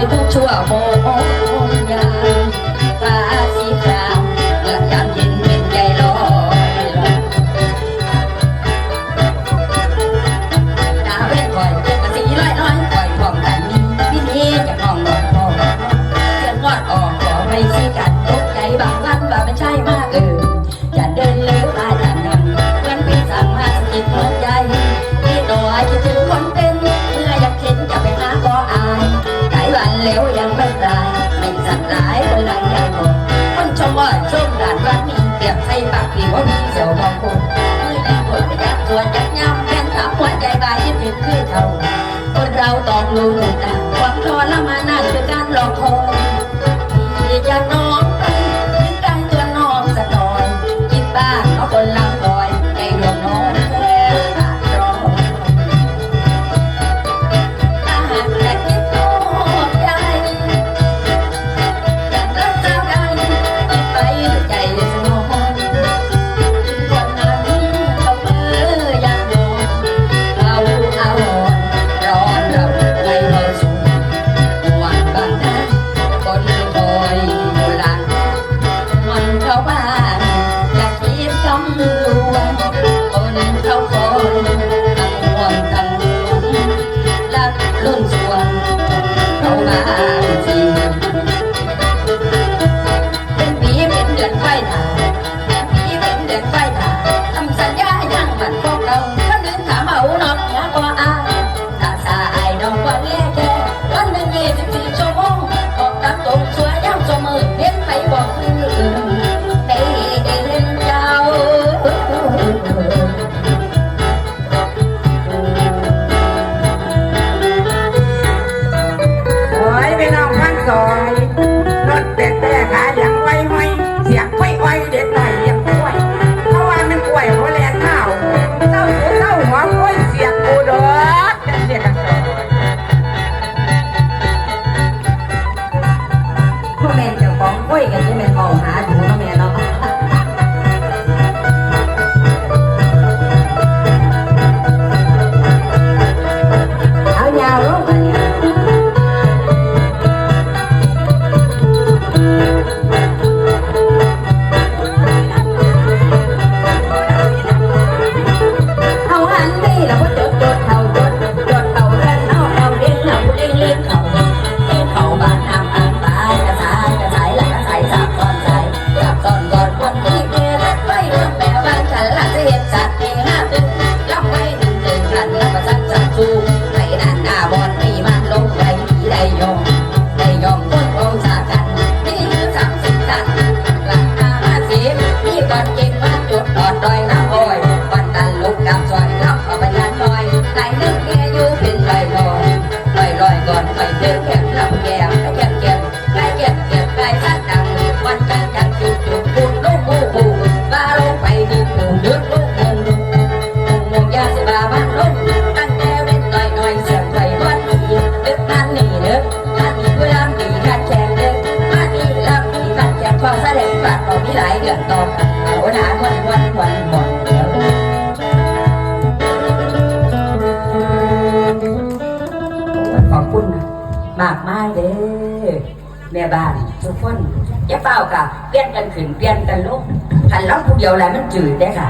I do to a home. ยบใส่ปากปีว่ามีเสียวมองคนคือในบทประยัดตัวจักย่ำแม่นสามหัวใจบายที่เป็นคือเขาคนเราต้องรู้ต่างความทรมานนั่นคือการหลอกคอ เขาบ้านอยากคิดกำลวงคนเขาคนทั้งห่วงทั้งหวงรักล้นสวงเขาบ้านจริงเป็นปีเป็นเดือนไปหนา ราบ้านล้นตั้งแต่เล็กน้อยน้อยเสียงไทวันนี้ดึกนั้นนีเด้อท่านนี้ผู้ลำดีขัดแข่งเด้อท่านนี้ลำดีขัดแข่งความแสดงฝากต่อมีหลายเดือนต่อกเอาหนาวันวันวันหดแล้วขอบคุณมากมายเด้แม่บ้านทุกคนอย่าเฝ้าค่ะเปลี่ยนกันขึ้นเปลี่ยนกันลุกขันร้องผู้เดียวแล้มันจืดได้ค่ะ